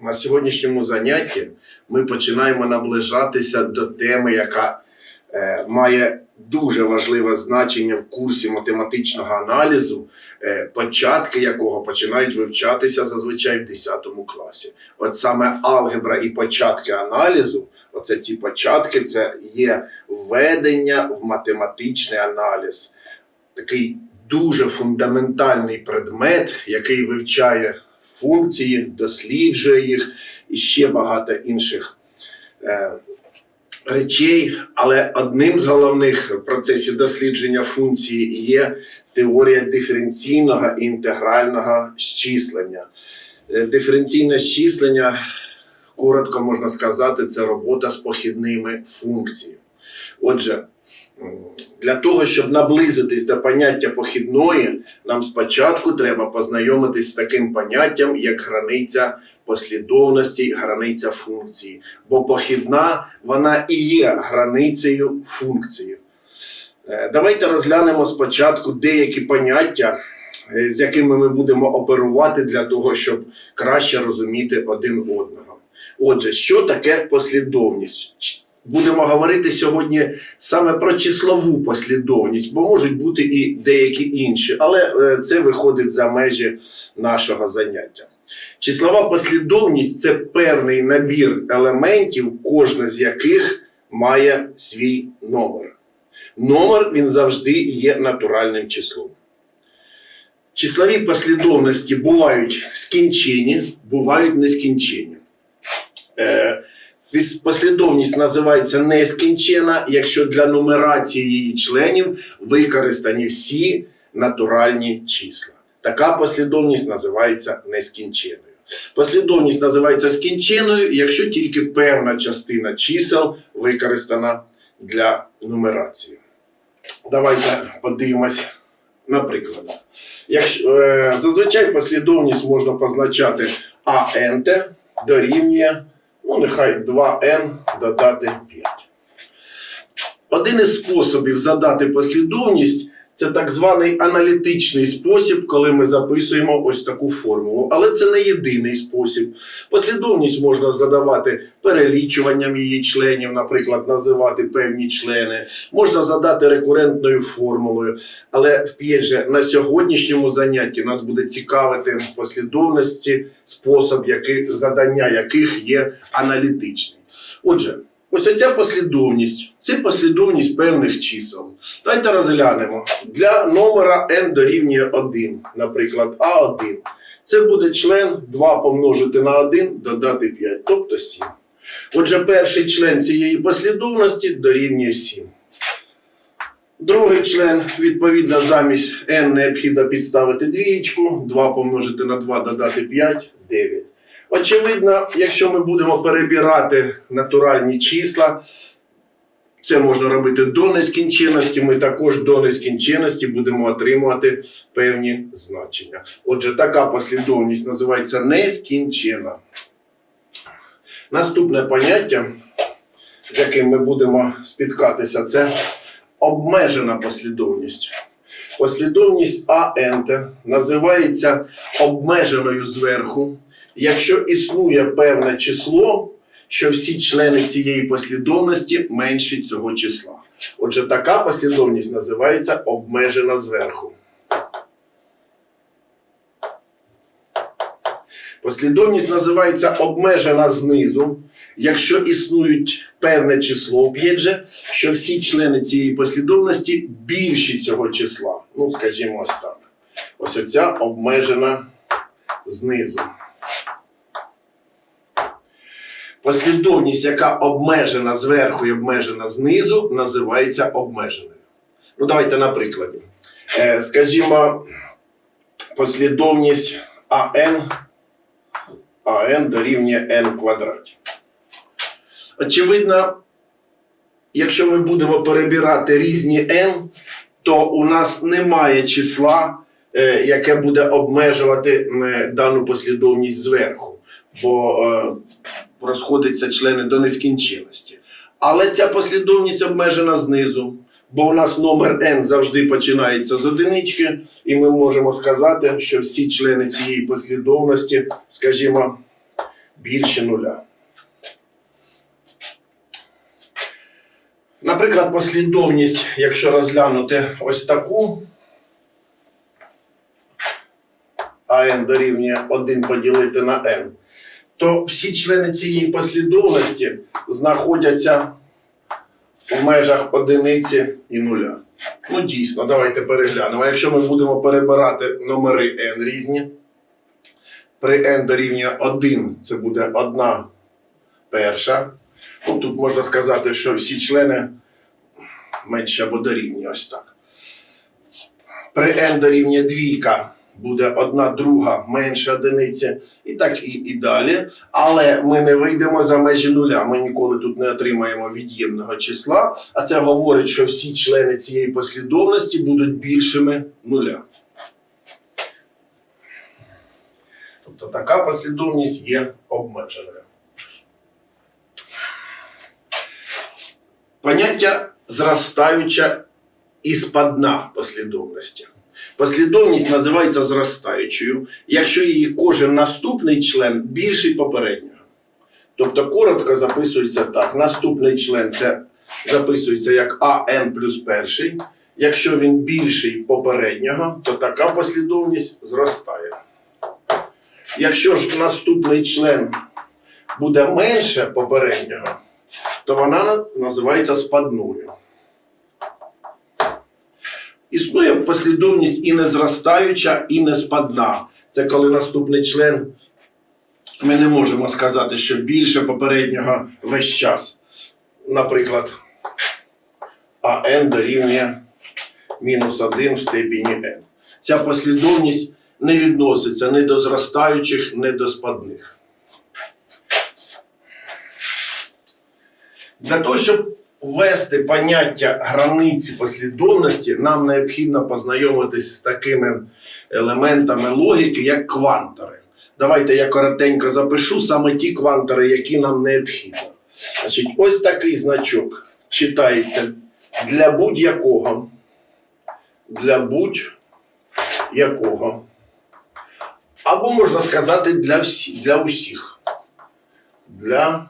на сьогоднішньому занятті ми починаємо наближатися до теми, яка е, має дуже важливе значення в курсі математичного аналізу, е, початки якого починають вивчатися зазвичай в 10 класі. От саме алгебра і початки аналізу, оце ці початки, це є введення в математичний аналіз. Такий дуже фундаментальний предмет, який вивчає функції, досліджує їх і ще багато інших е, речей. Але одним з головних в процесі дослідження функції є теорія диференційного і інтегрального щислення. Е, Диференційне щислення, коротко можна сказати, це робота з похідними функціями. Отже, для того, щоб наблизитись до поняття похідної, нам спочатку треба познайомитись з таким поняттям, як границя послідовності, границя функції. Бо похідна вона і є границею функції. Е, Давайте розглянемо спочатку деякі поняття, е, з якими ми будемо оперувати для того, щоб краще розуміти один одного. Отже, що таке послідовність? Будемо говорити сьогодні саме про числову послідовність, бо можуть бути і деякі інші, але е, це виходить за межі нашого заняття. Числова послідовність це певний набір елементів, кожна з яких має свій номер. Номер він завжди є натуральним числом. Числові послідовності бувають скінчені, бувають нескінчені. Е, Послідовність називається нескінчена, якщо для нумерації її членів використані всі натуральні числа. Така послідовність називається нескінченою. Послідовність називається скінченою, якщо тільки певна частина чисел використана для нумерації. Давайте подивимось на приклади. Якщо, е, зазвичай послідовність можна позначати АНТ дорівнює, ну нехай 2N додати 5. Один із способів задати послідовність це так званий аналітичний спосіб, коли ми записуємо ось таку формулу. Але це не єдиний спосіб. Послідовність можна задавати перелічуванням її членів, наприклад, називати певні члени. Можна задати рекурентною формулою. Але вп'ять же на сьогоднішньому занятті нас буде цікавити послідовності, спосіб який, задання яких є аналітичний. Отже, ось оця послідовність це послідовність певних чисел. Давайте розглянемо. Для номера n дорівнює 1, наприклад, А1. Це буде член 2 помножити на 1, додати 5, тобто 7. Отже, перший член цієї послідовності дорівнює 7. Другий член, відповідно, замість n необхідно підставити двієчку, 2 помножити на 2, додати 5, 9. Очевидно, якщо ми будемо перебирати натуральні числа, це можна робити до нескінченності, ми також до нескінченності будемо отримувати певні значення. Отже, така послідовність називається нескінчена. Наступне поняття, з яким ми будемо спіткатися, це обмежена послідовність. Послідовність АНТ називається обмеженою зверху, якщо існує певне число, що всі члени цієї послідовності менші цього числа. Отже, така послідовність називається обмежена зверху. Послідовність називається обмежена знизу, якщо існують певне число, же, що всі члени цієї послідовності більші цього числа. Ну, скажімо ось так. Ось оця обмежена знизу. Послідовність, яка обмежена зверху і обмежена знизу, називається обмеженою. Ну, давайте на прикладі. Е, скажімо, послідовність АН, АН дорівнює n квадраті. Очевидно, якщо ми будемо перебирати різні n, то у нас немає числа, е, яке буде обмежувати м, дану послідовність зверху. Бо е, розходяться члени до нескінченності. Але ця послідовність обмежена знизу, бо у нас номер n завжди починається з одинички, і ми можемо сказати, що всі члени цієї послідовності, скажімо, більше нуля. Наприклад, послідовність, якщо розглянути ось таку, АН дорівнює 1 поділити на n, то всі члени цієї послідовності знаходяться в межах одиниці і нуля. Ну, дійсно, давайте переглянемо. Якщо ми будемо перебирати номери n різні, при n дорівнює 1 це буде 1 перша. Ну, тут можна сказати, що всі члени менше або дорівнює ось так. При n дорівнює двійка буде одна друга менше одиниці, і так і, і далі. Але ми не вийдемо за межі нуля. Ми ніколи тут не отримаємо від'ємного числа. А це говорить, що всі члени цієї послідовності будуть більшими нуля. Тобто така послідовність є обмеженою. Поняття зростаюча і спадна послідовності. Послідовність називається зростаючою, якщо її кожен наступний член більший попереднього. Тобто коротко записується так: наступний член це записується як АН плюс перший. Якщо він більший попереднього, то така послідовність зростає. Якщо ж наступний член буде менше попереднього, то вона називається спадною. Існує послідовність і не зростаюча, і не спадна. Це коли наступний член, ми не можемо сказати, що більше попереднього весь час. Наприклад, АН дорівнює мінус 1 в степені n. Ця послідовність не відноситься ні до зростаючих, ні до спадних. Для того, щоб ввести поняття границі послідовності, нам необхідно познайомитись з такими елементами логіки, як квантори. Давайте я коротенько запишу саме ті квантори, які нам необхідно. Значить, ось такий значок читається для будь-якого. Для будь-якого. Або можна сказати для всіх, для усіх. Для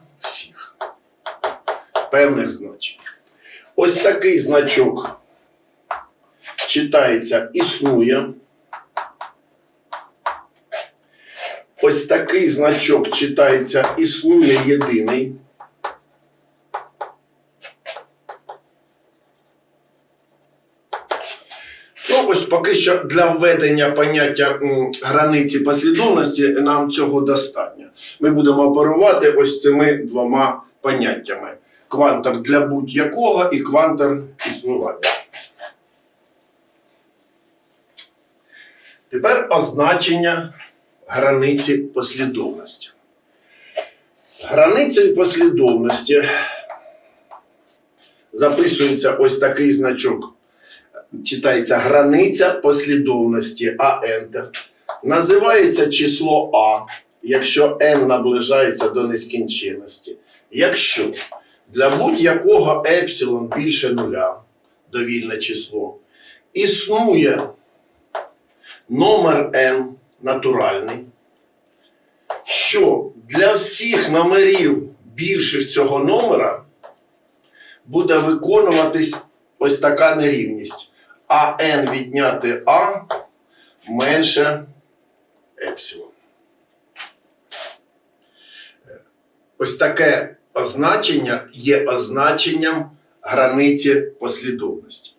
певних значень. Ось такий значок читається існує. Ось такий значок читається існує єдиний. Ну, ось поки що для введення поняття границі послідовності нам цього достатньо. Ми будемо оперувати ось цими двома поняттями квантор для будь-якого і квантор існування. Тепер означення границі послідовності. Границею послідовності записується ось такий значок. Читається границя послідовності А Enter. Називається число А, якщо n наближається до нескінченності. Якщо для будь-якого епсилон більше нуля, довільне число, існує номер n натуральний, що для всіх номерів більших цього номера буде виконуватись ось така нерівність. А n відняти А менше епсилон. Ось таке означення є означенням границі послідовності.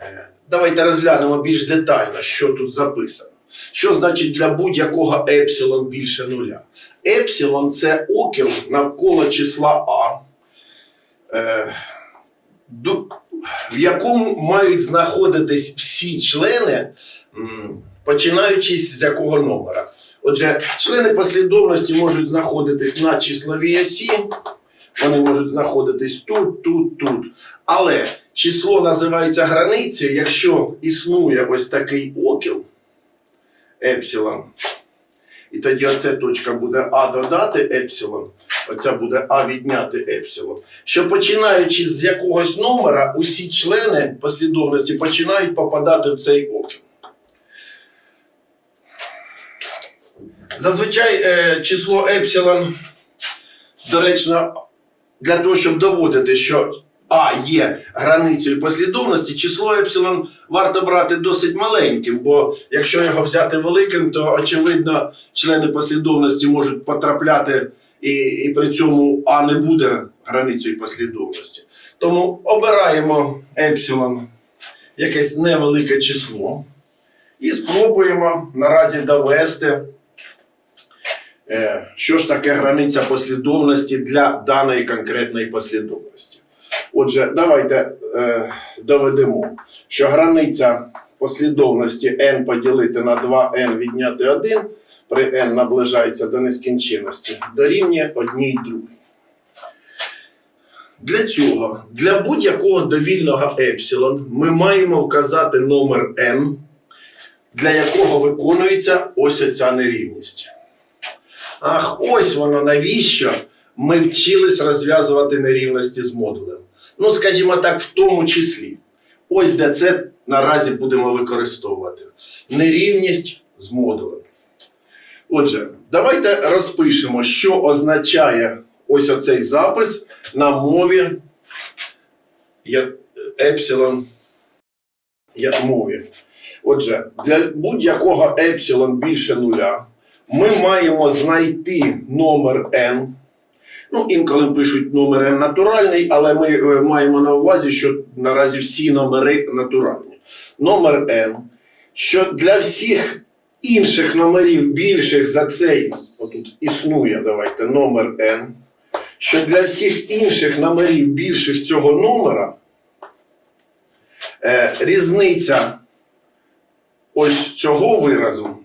Е, Давайте розглянемо більш детально, що тут записано. Що значить для будь-якого епсилон більше нуля? Епсилон це окіл навколо числа А, е, в якому мають знаходитись всі члени, починаючи з якого номера. Отже, члени послідовності можуть знаходитись на числовій осі, вони можуть знаходитись тут, тут, тут. Але число називається границею, якщо існує ось такий окіл, епсилон, і тоді оця точка буде А додати епсилон, оця буде А відняти епсилон. Що починаючи з якогось номера, усі члени послідовності починають попадати в цей окіл. Зазвичай е, число епсилон доречно для того, щоб доводити, що А є границею послідовності, число епсилон варто брати досить маленьким, бо якщо його взяти великим, то очевидно члени послідовності можуть потрапляти і, і при цьому А не буде границею послідовності. Тому обираємо епсилон якесь невелике число і спробуємо наразі довести. Е, Що ж таке границя послідовності для даної конкретної послідовності? Отже, давайте е, доведемо, що границя послідовності n поділити на 2n відняти 1 при n наближається до нескінченності дорівнює одній другій. Для цього, для будь-якого довільного епсилон, ми маємо вказати номер n, для якого виконується ось оця нерівність. Ах, ось воно навіщо ми вчились розв'язувати нерівності з модулем. Ну, скажімо так, в тому числі. Ось де це наразі будемо використовувати. Нерівність з модулем. Отже, давайте розпишемо, що означає ось оцей запис на мові епсилон мові. Отже, для будь-якого епсилон більше нуля ми маємо знайти номер n. Ну, інколи пишуть номер n натуральний, але ми е, маємо на увазі, що наразі всі номери натуральні. Номер n, що для всіх інших номерів більших за цей, отут існує, давайте, номер n, що для всіх інших номерів більших цього номера е, різниця ось цього виразу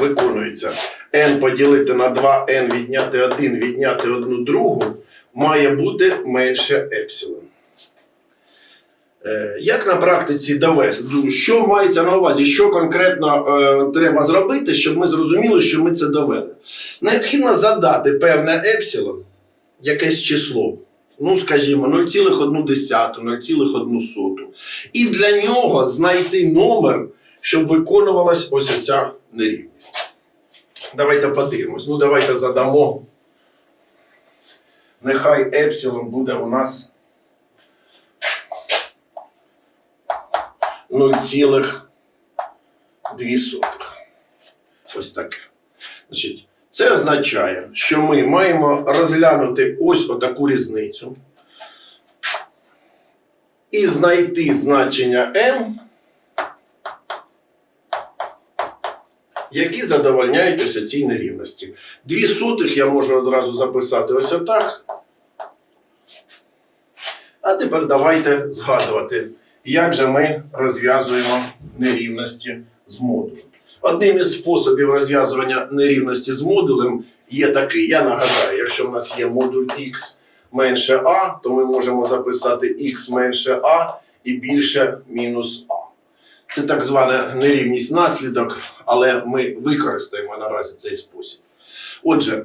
виконується. n поділити на 2n відняти 1 відняти 1 другу має бути менше епсилон. Е, Як на практиці довести? Що мається на увазі? Що конкретно е, треба зробити, щоб ми зрозуміли, що ми це довели? Необхідно задати певне епсилон, якесь число. Ну, скажімо, 0,1, 0,1. І для нього знайти номер, щоб виконувалась ось оця нерівність. Давайте подивимось. Ну, давайте задамо. Нехай епсилон буде у нас 0,2. Ось таке. Значить, це означає, що ми маємо розглянути ось отаку різницю і знайти значення m, які задовольняють ось оцій нерівності. Дві сотих я можу одразу записати ось отак. А тепер давайте згадувати, як же ми розв'язуємо нерівності з модулем. Одним із способів розв'язування нерівності з модулем є такий. Я нагадаю, якщо в нас є модуль x менше а, то ми можемо записати x менше а і більше мінус а. Це так звана нерівність наслідок, але ми використаємо наразі цей спосіб. Отже,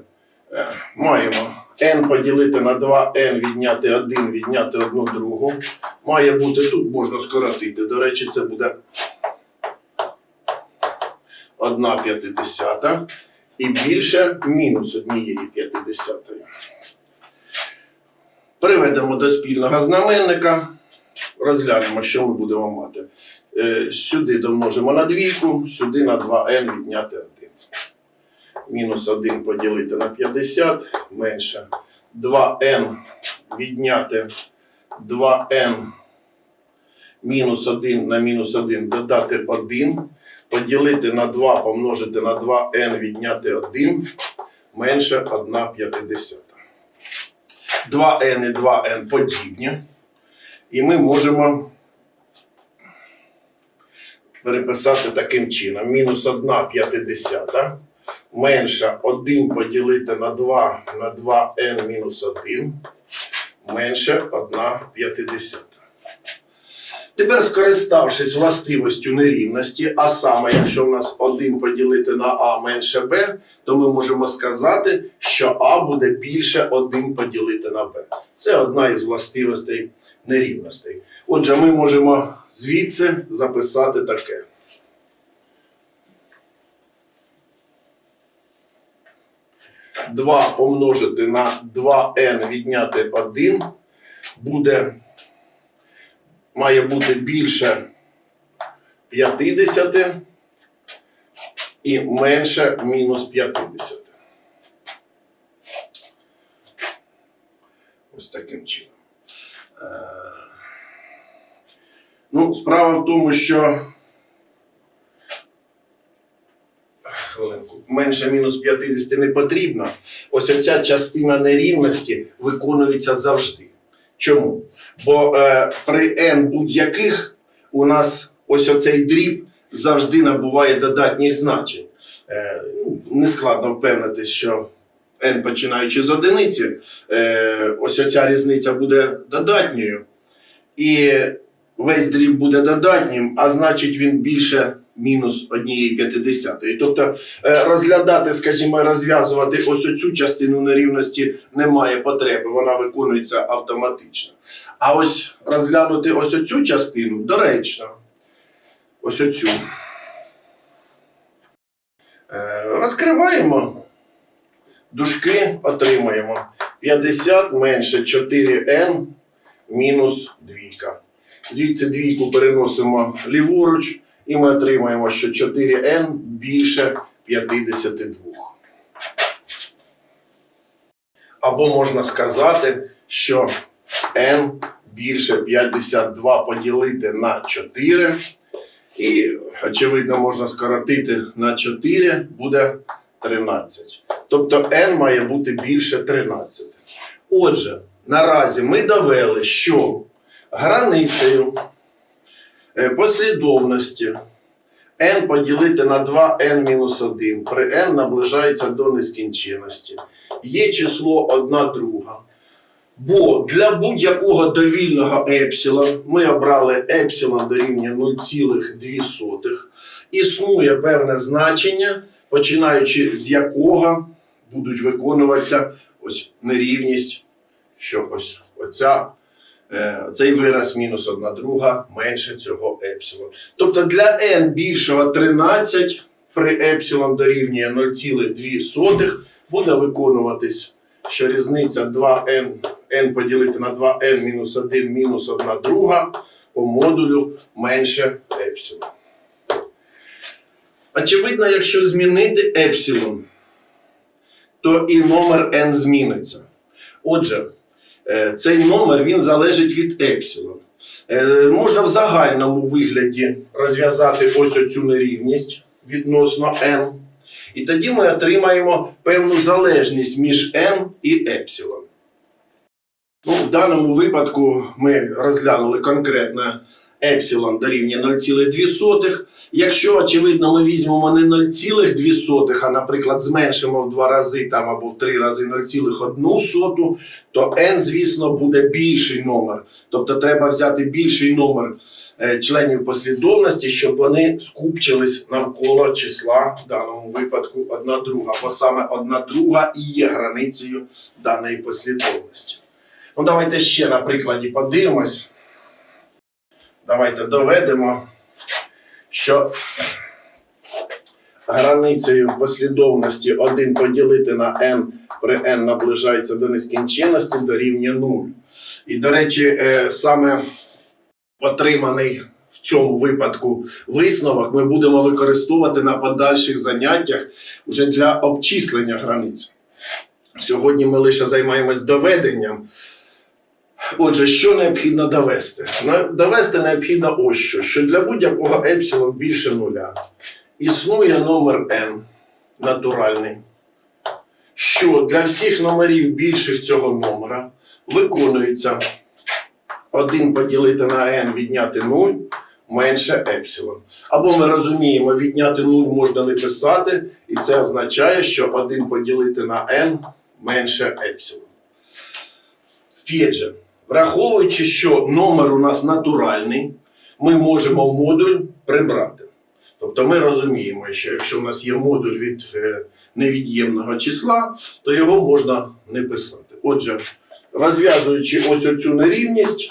е, маємо n поділити на 2n відняти 1 відняти 1 другу. Має бути тут можна скоротити. До речі, це буде 1 п'ятидесята і більше мінус однієї п'ятидесятої. Приведемо до спільного знаменника. Розглянемо, що ми будемо мати. Е, Сюди домножимо на двійку, сюди на 2n відняти 1. Мінус 1 поділити на 50, менше 2n відняти 2n мінус 1 на мінус 1 додати 1, поділити на 2 помножити на 2n відняти 1 менше 1 п'ятидесята. 2n і 2n подібні. І ми можемо переписати таким чином. Мінус 1 п'ятидесята менше 1 поділити на 2 на 2n мінус 1 менше 1 п'ятидесята. Тепер, скориставшись властивостю нерівності, а саме, якщо в нас 1 поділити на а менше b, то ми можемо сказати, що а буде більше 1 поділити на b. Це одна із властивостей нерівностей. Отже, ми можемо звідси записати таке. 2 помножити на 2n відняти 1 буде, має бути більше 50 і менше мінус 50. Ось таким чином. Е, Ну, справа в тому, що хвилинку, менше мінус 50 не потрібно. Ось оця частина нерівності виконується завжди. Чому? Бо е, при n будь-яких у нас ось оцей дріб завжди набуває додатніх значень. Е, ну, нескладно впевнитись, що n починаючи з одиниці, е, ось оця різниця буде додатньою. І весь дріб буде додатнім, а значить він більше мінус 1,5. Тобто е, розглядати, скажімо, розв'язувати ось оцю частину нерівності немає потреби, вона виконується автоматично. А ось розглянути ось оцю частину доречно. Ось оцю. Е, Розкриваємо. Дужки отримуємо 50 менше 4n мінус двійка. Звідси двійку переносимо ліворуч, і ми отримаємо, що 4n більше 52. Або можна сказати, що n більше 52 поділити на 4. І, очевидно, можна скоротити на 4, буде 13. Тобто n має бути більше 13. Отже, наразі ми довели, що границею е, послідовності n поділити на 2n-1 при n наближається до нескінченності. Є число 1 друга. Бо для будь-якого довільного епсилон ми обрали епсилон дорівнює 0,2. Існує певне значення, починаючи з якого будуть виконуватися ось нерівність, що ось оця, цей вираз мінус 1 друга менше цього епсилон. Тобто для n більшого 13 при епсилон дорівнює 0,2 буде виконуватись, що різниця 2n n поділити на 2n мінус 1 мінус 1 друга по модулю менше епсилон. Очевидно, якщо змінити епсилон, то і номер n зміниться. Отже, е, цей номер він залежить від епсилон. Е, Можна в загальному вигляді розв'язати ось оцю нерівність відносно n. І тоді ми отримаємо певну залежність між n і епсилон. Ну, в даному випадку ми розглянули конкретно епсилон дорівнює 0,2. Якщо, очевидно, ми візьмемо не 0,2, а, наприклад, зменшимо в два рази там, або в три рази 0,1, то n, звісно, буде більший номер. Тобто треба взяти більший номер е, членів послідовності, щоб вони скупчились навколо числа, в даному випадку, одна друга. Бо саме одна друга і є границею даної послідовності. Ну, давайте ще на прикладі подивимось. Давайте доведемо, що границею послідовності 1 поділити на n при n наближається до нескінченності дорівнює 0. І, до речі, е, саме отриманий в цьому випадку висновок ми будемо використовувати на подальших заняттях вже для обчислення границь. Сьогодні ми лише займаємось доведенням. Отже, що необхідно довести? Довести необхідно ось що, що для будь-якого епсилон більше нуля існує номер n натуральний, що для всіх номерів більших цього номера виконується 1 поділити на n відняти 0 менше епсилон. Або ми розуміємо, відняти 0 можна не писати, і це означає, що 1 поділити на n менше епсилон. Же, враховуючи, що номер у нас натуральний, ми можемо модуль прибрати. Тобто ми розуміємо, що якщо у нас є модуль від е, невід'ємного числа, то його можна не писати. Отже, розв'язуючи ось оцю нерівність,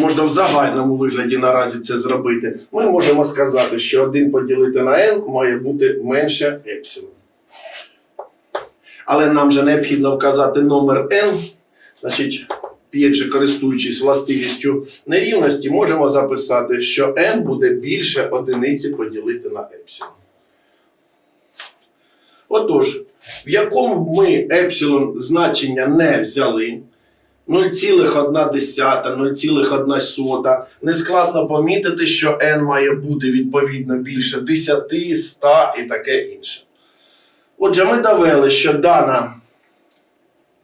можна в загальному вигляді наразі це зробити, ми можемо сказати, що 1 поділити на n має бути менше епсилон. Але нам же необхідно вказати номер n. Значить, же, користуючись властивістю нерівності, можемо записати, що n буде більше одиниці поділити на епсилон. Отож, в якому ми епсилон значення не взяли, 0,1, 0,1, нескладно помітити, що n має бути відповідно більше 10, 100 і таке інше. Отже, ми довели, що дана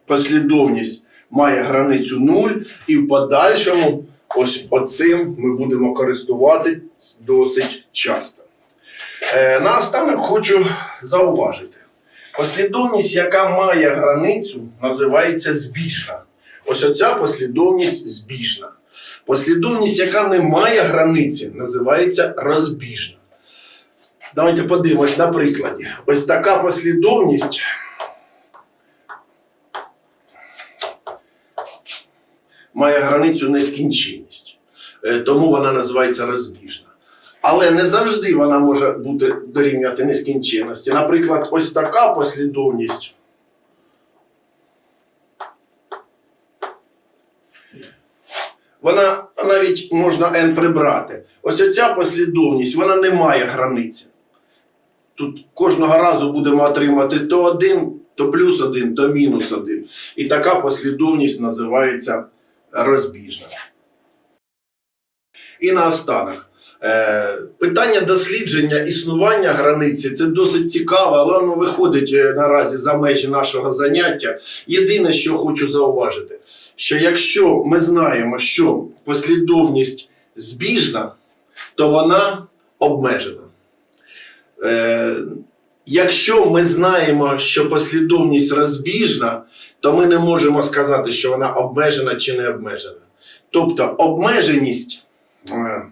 послідовність має границю 0, і в подальшому ось оцим ми будемо користуватись досить часто. Е, наостанок хочу зауважити. Послідовність, яка має границю, називається збіжна. Ось оця послідовність збіжна. Послідовність, яка не має границі, називається розбіжна. Давайте подивимось на прикладі. Ось така послідовність. Має границю нескінченність. Е, Тому вона називається розбіжна. Але не завжди вона може бути дорівнювати нескінченності. Наприклад, ось така послідовність. Вона навіть можна n прибрати. Ось оця послідовність, вона не має границі. Тут кожного разу будемо отримати то один, то плюс один, то мінус один. І така послідовність називається розбіжна. І наостанок. Е, Питання дослідження існування границі це досить цікаво, але воно виходить е, наразі за межі нашого заняття. Єдине, що хочу зауважити, що якщо ми знаємо, що послідовність збіжна, то вона обмежена. Е, Якщо ми знаємо, що послідовність розбіжна, то ми не можемо сказати, що вона обмежена чи не обмежена. Тобто обмеженість е,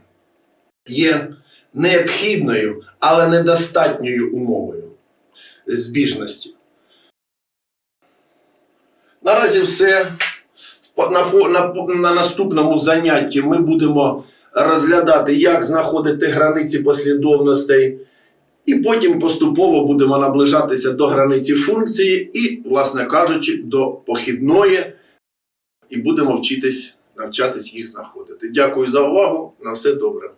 є необхідною, але недостатньою умовою збіжності. Наразі все. На, на, на наступному занятті ми будемо розглядати, як знаходити границі послідовностей, і потім поступово будемо наближатися до границі функції і, власне кажучи, до похідної, і будемо вчитись навчатись їх знаходити. Дякую за увагу. На все добре.